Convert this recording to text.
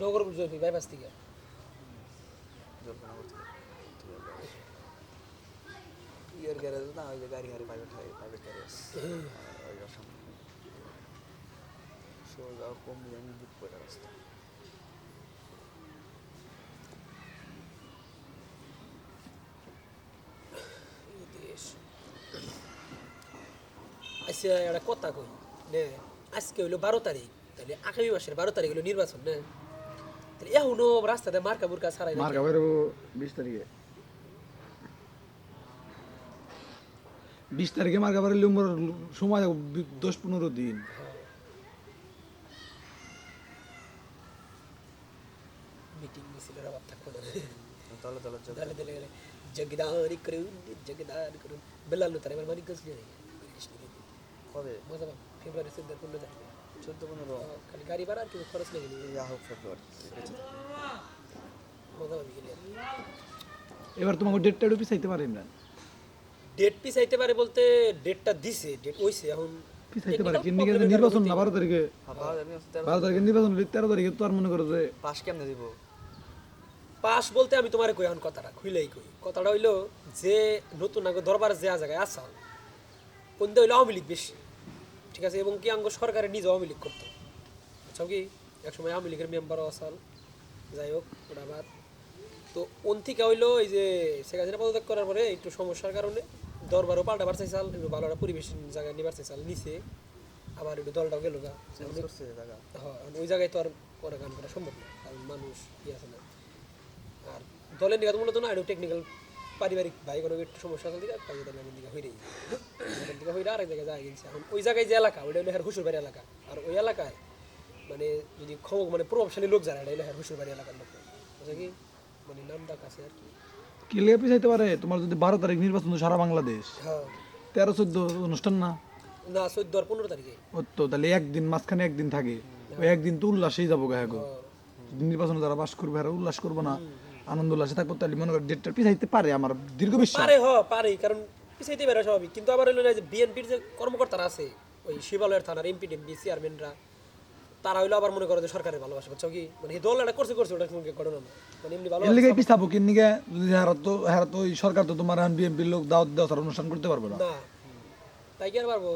নগর জমি বাইপাস থেকে। ইয়ার গ্যারেজ না ওই যে গাড়ি গাড়ি প্রাইভেট হয় প্রাইভেট গ্যারেজ ওই সামনে। সোজা কম আমি বুক করে রাস্তা এই আচ্ছা একটা কথা কই আজকে হইল বারো তারিখ তাহলে আগামী মাসের বারো তারিখ হলো নির্বাচন না। এখনও রাস্তাতে মার্কা বুরকা ছাড়াই মার খাবার বিশ তারিখে বিশ তারিখে মার খাবার মোর সময় দশ পনেরো দিন মিটিং মিছিলের অভাব থাকব তাহলে চল দলে দলে গেলে জগদারি করুন জগদারি করুন বেলাল তার এবার মানিক গেছিল কবে মজা ফেব্রুয়ারি চোদ্দ পনেরো তারিখ চোদ্দ পনেরো। খালি গাড়ি ভাড়া আর কি খরচ লেগে হোক ফেব্রুয়ারি মজা গেলে। এবার তোমাকে ডেটটা একটু পিছাইতে পারে ইমরান। ডেট পিছাইতে পারে বলতে ডেটটা দিছে ডেট ওইছে এখন পিছাইতে পারে কিন্তু নির্বাচন না বারো তারিখে। আবার আমি তেরো বারো তারিখে নির্বাচন হলে তেরো তারিখে তো আর মনে করো যে পাস কেমনে দিব? পাস বলতে আমি তোমারে কই এখন কথাটা খুইলেই কই। কথাটা হইল যে নতুন আগে দরবার যে জায়গায় আসাল কোন হইল আওয়ামী লীগ বেশি। ঠিক আছে এবং কি আঙ্গ সরকারে নিজে আওয়ামী লীগ করতো। বুঝছ কি? একসময় আওয়ামী লীগের মেম্বারও আসাল যাই হোক ওটা বাদ। তো ওন থেকে হইল এই যে শেখ হাসিনা পদত্যাগ করার পরে একটু সমস্যার কারণে দরবারও পাল্টা বার চাইছাল একটু ভালো একটা পরিবেশ জায়গায় নিবার চাইছাল নিচে আবার একটু দলটাও গেল গা। জায়গা। হ্যাঁ ওই জায়গায় তো আর করে গান করা সম্ভব না কারণ মানুষ ই আছে না। আর দলের নিকাত মূলত না একটু টেকনিক্যাল পারিবারিক ভাই কোনো একটু সমস্যা আছে দিকে তাই তাহলে আমি দিকে হইরেই ওখান থেকে হইরে আরেক জায়গায় যায় গেছে। এখন ওই জায়গায় যে এলাকা ওইটা হলো হুসুরবাড়ি এলাকা। আর ওই এলাকায় মানে যদি ক্ষমক মানে প্রভাবশালী লোক যারা এটা হলো হুসুরবাড়ি এলাকার লোক। বুঝছে কি? মানে নাম ডাক আছে আর কি। কি লেগে পিছাইতে পারে? তোমার যদি বারো তারিখ নির্বাচন সারা বাংলাদেশ হ্যাঁ। তেরো চোদ্দ অনুষ্ঠান না? না চোদ্দ আর পনেরো তারিখে। ও তো তাহলে একদিন মাঝখানে একদিন থাকে। ওই একদিন তো উল্লাসেই যাব গো নির্বাচনে যারা বাস করবে আর উল্লাস করব না। আনন্দ উল্লাসে থাকব তাহলে মনে কর ডেটটা পিছাইতে পারে আমার দীর্ঘ বিশ্বাস। পারে হ পারে কারণ পিছাইতে পারে স্বাভাবিক। কিন্তু আবার হইল যে বিএনপির যে কর্মকর্তারা আছে ওই শিবালয়ের থানার এমপি টেমপি চেয়ারম্যানরা তারা হইল আবার মনে করে যে সরকারের ভালোবাসা বুঝছ কি? মানে এই দল একটা করছে করছে ওটা কোনো ঘটনা না। মানে এমনি ভালো এর লিগে পিছাবো কিন নিগে যদি হারা তো হারা তো ওই সরকার তো তোমার বিএনপির লোক দাওয়াত দেওয়া অনুষ্ঠান করতে পারবে না। তাই কি আর পারব?